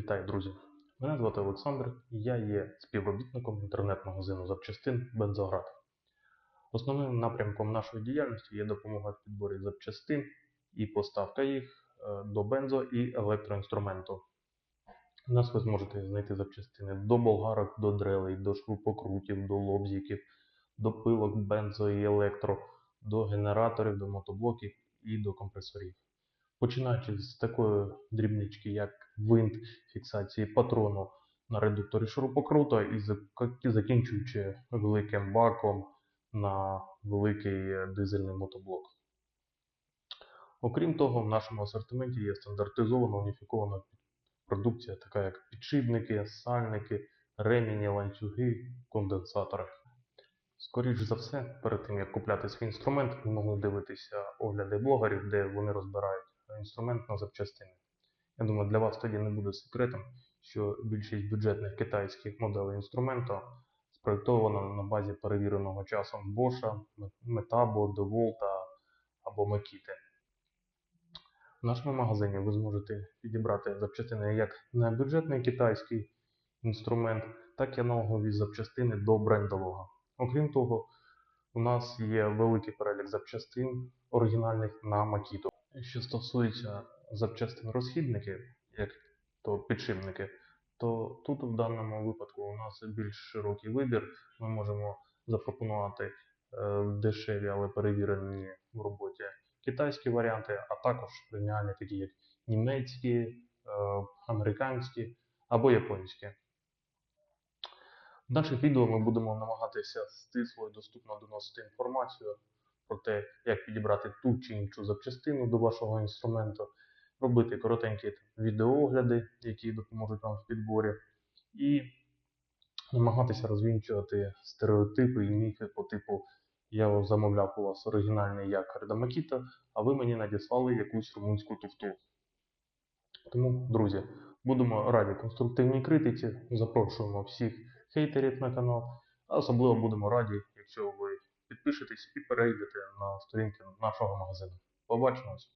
Вітаю, друзі! Мене звати Олександр, і я є співробітником інтернет-магазину запчастин Бензоград. Основним напрямком нашої діяльності є допомога в підборі запчастин і поставка їх е, до бензо і електроінструменту. У нас ви зможете знайти запчастини до болгарок, до дрелей, до шурупокрутів, до лобзиків, до пилок бензо і електро, до генераторів, до мотоблоків і до компресорів. Починаючи з такої дрібнички, як винт фіксації патрону на редукторі шурупокрута і закінчуючи великим баком на великий е, дизельний мотоблок. Окрім того, в нашому асортименті є стандартизована уніфікована продукція, така як підшипники, сальники, ремені, ланцюги, конденсатори. Скоріш за все, перед тим як купляти свій інструмент, ви могли дивитися огляди блогерів, де вони розбирають інструмент на запчастини. Я думаю, для вас тоді не буде секретом, що більшість бюджетних китайських моделей інструменту спроєктована на базі перевіреного часом Bosch, Metabo, DeWalt або Makita. В нашому магазині ви зможете підібрати запчастини як на бюджетний китайський інструмент, так і аналогові запчастини до брендового. Окрім того, у нас є великий перелік запчастин оригінальних на Makito. Що стосується запчастин розхідників, як то підшипники, то тут в даному випадку у нас більш широкий вибір. Ми можемо запропонувати е, дешеві, але перевірені в роботі китайські варіанти, а також преміальні, такі як німецькі, е, американські або японські. В наших відео ми будемо намагатися стисло і доступно доносити інформацію про те, як підібрати ту чи іншу запчастину до вашого інструменту, робити коротенькі відеоогляди, які допоможуть вам в підборі, і намагатися розвінчувати стереотипи і міфи по типу я замовляв у вас оригінальний до Makita, а ви мені надіслали якусь румунську туфту. Тому, друзі, будемо раді конструктивній критиці. Запрошуємо всіх хейтерів на канал. А особливо будемо раді, якщо ви підпишетесь і перейдете на сторінки нашого магазину. Побачимось!